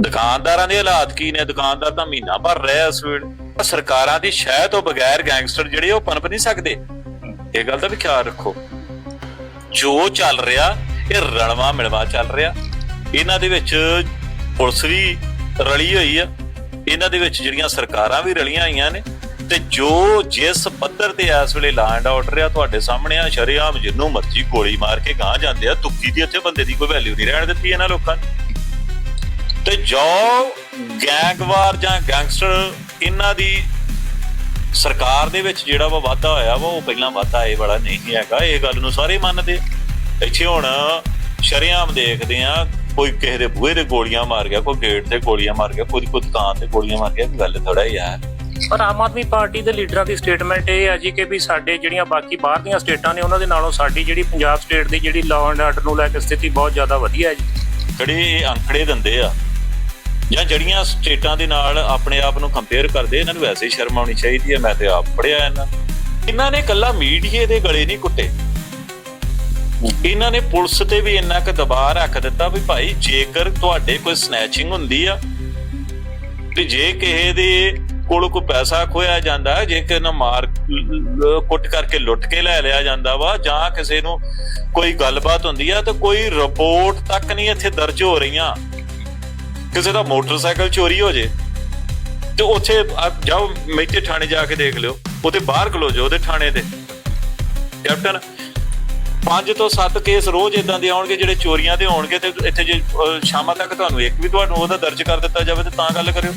ਦੁਕਾਨਦਾਰਾਂ ਦੇ ਹਾਲਾਤ ਕੀ ਨੇ? ਦੁਕਾਨਦਾਰ ਤਾਂ ਮਹੀਨਾ ਭਰ ਰਿਹਾ ਇਸ ਵੇਲੇ। ਸਰਕਾਰਾਂ ਦੀ ਸ਼ਹਿ ਤੋਂ ਬਗੈਰ ਗੈਂਗਸਟਰ ਜਿਹੜੇ ਉਹ ਪਨਪ ਨਹੀਂ ਸਕਦੇ। ਇਹ ਗੱਲ ਦਾ ਵੀ ਖਿਆਲ ਰੱਖੋ। ਜੋ ਚੱਲ ਰਿਹਾ, ਇਹ ਰਣਵਾ ਮਿਲਵਾ ਚੱਲ ਰਿਹਾ। ਇਹਨਾਂ ਦੇ ਵਿੱਚ ਪੁਲਿਸ ਵੀ ਰਲੀ ਹੋਈ ਆ। ਇਹਨਾਂ ਦੇ ਵਿੱਚ ਜਿਹੜੀਆਂ ਸਰਕਾਰਾਂ ਵੀ ਰਲੀਆਂ ਹੋਈਆਂ ਨੇ। ਤੇ ਜੋ ਜਿਸ ਪੱਧਰ ਤੇ ਇਸ ਵੇਲੇ ਲਾ ਐਂਡ ਆਰਡਰ ਆ, ਤੁਹਾਡੇ ਸਾਹਮਣੇ ਆ, ਸ਼ਰੇਆਮ ਜਿੰਨੂੰ ਮਰਜ਼ੀ ਗੋਲੀ ਮਾਰ ਕੇ ਗਾਂ ਜਾਂਦੇ ਆ ਤੁੱਕੀ ਦੀ ਇੱਥੇ ਬੰਦੇ ਦੀ ਕੋਈ ਵੈਲਿਊ ਨਹੀਂ ਰਹਿਣ ਦਿੱਤੀ ਇਹਨਾਂ ਲੋਕਾਂ ਨੇ। ਤੇ ਜੋ ਗੈਂਗਵਾਰ ਜਾਂ ਗੈਂਗਸਟਰ ਇਹਨਾਂ ਦੀ ਸਰਕਾਰ ਦੇ ਵਿੱਚ ਜਿਹੜਾ ਵਾ ਵਾਧਾ ਹੋਇਆ ਵਾ ਉਹ ਪਹਿਲਾਂ ਵਾਧਾ ਇਹ ਵਾਲਾ ਨਹੀਂ ਹੈਗਾ ਇਹ ਗੱਲ ਨੂੰ ਸਾਰੇ ਮੰਨਦੇ ਆ। ਇੱਥੇ ਹੁਣ ਸ਼ਰੇਆਮ ਦੇਖਦੇ ਆ ਕੋਈ ਕਿਸੇ ਦੇ ਬੂਹੇ ਤੇ ਗੋਲੀਆਂ ਮਾਰ ਗਿਆ ਕੋਈ ਗੇਟ ਤੇ ਗੋਲੀਆਂ ਮਾਰ ਗਿਆ ਕੋਈ ਕੋਈ ਦੁਕਾਨ ਤੇ ਗੋਲੀਆਂ ਮਾਰ ਗਿਆ ਗੱਲ ਥੋੜਾ ਯਾਰ ਪਰ ਆਮ ਆਦਮੀ ਪਾਰਟੀ ਦੇ ਲੀਡਰਾਂ ਦੀ ਸਟੇਟਮੈਂਟ ਇਹ ਹੈ ਜੀ ਕਿ ਵੀ ਸਾਡੇ ਜਿਹੜੀਆਂ ਬਾਕੀ ਬਾਹਰ ਦੀਆਂ ਸਟੇਟਾਂ ਨੇ ਉਹਨਾਂ ਦੇ ਨਾਲੋਂ ਸਾਡੀ ਜਿਹੜੀ ਪੰਜਾਬ ਸਟੇਟ ਦੀ ਜਿਹੜੀ ਲਾਅ ਐਂਡ ਆਰਡਰ ਨੂੰ ਲੈ ਕੇ ਸਥਿਤੀ ਬਹੁਤ ਜ਼ਿਆਦਾ ਵਧੀਆ ਹੈ ਜੀ। ਜਿਹੜੇ ਅੰਕੜੇ ਦਿੰਦੇ ਆ। ਜਾਂ ਜਿਹੜੀਆਂ ਸਟੇਟਾਂ ਦੇ ਨਾਲ ਆਪਣੇ ਆਪ ਨੂੰ ਕੰਪੇਅਰ ਕਰਦੇ, ਇਹਨਾਂ ਨੂੰ ਵੈਸੇ ਸ਼ਰਮ ਆਉਣੀ ਚਾਹੀਦੀ ਹੈ, ਮੈਂ ਤੇ ਆਪ ਪੜਿਆ ਇਹਨਾਂ ਇਹਨਾਂ ਨੇ ਕੱਲਾ ਮੀਡੀਏ ਦੇ ਗਲੇ ਨਹੀਂ ਕੁੱਟੇ। ਇਹਨਾਂ ਨੇ ਪੁਲਿਸ ਤੇ ਵੀ ਇੰਨਾ ਕੁ ਦਬਾਅ ਰੱਖ ਦਿੱਤਾ ਵੀ ਭਾਈ ਜੇਕਰ ਤੁਹਾਡੇ ਕੋਈ ਸਨੈਚਿੰਗ ਹੁੰਦੀ ਆ, ਤੇ ਜੇ ਕਿਸੇ ਦੇ ਕੋਲ ਕੋਈ ਪੈਸਾ ਖੋਇਆ ਜਾਂਦਾ, ਜੇ ਕਿਸੇ ਨੂੰ ਮਾਰ ਕੁੱਟ ਕਰਕੇ ਲੁੱਟ ਕੇ ਲੈ ਲਿਆ ਜਾਂਦਾ ਵਾ, ਜਾਂ ਕਿਸੇ ਨੂੰ ਕੋਈ ਗੱਲਬਾਤ ਹੁੰਦੀ ਆ, ਤਾਂ ਕੋਈ ਰਿਪੋਰਟ ਤੱਕ ਨਹੀਂ ਇੱਥੇ ਦਰਜ ਹੋ ਰਹੀਆਂ। ਕਿਸੇ ਦਾ ਮੋਟਰਸਾਈਕਲ ਚੋਰੀ ਹੋ ਜੇ, ਤੇ ਉੱਥੇ ਜਾਓ ਮੇਤੇ ਥਾਣੇ ਜਾ ਕੇ ਦੇਖ ਲਿਓ, ਉਹਦੇ ਬਾਹਰ ਖਲੋ ਜਾਓ ਉਹਦੇ ਥਾਣੇ ਤੇ ਕੈਪਟਨ, ਪੰਜ ਤੋਂ ਸੱਤ ਕੇਸ ਰੋਜ਼ ਇਦਾਂ ਦੇ ਆਉਣਗੇ, ਜਿਹੜੇ ਚੋਰੀਆਂ ਦੇ ਹੋਣਗੇ, ਤੇ ਇੱਥੇ ਜੇ ਸ਼ਾਮਾਂ ਤੱਕ ਤੁਹਾਨੂੰ ਇੱਕ ਵੀ ਤੁਹਾਨੂੰ ਉਹਦਾ ਦਰਜ ਕਰ ਦਿੱਤਾ ਜਾਵੇ, ਤੇ ਤਾਂ ਗੱਲ ਕਰਿਓ।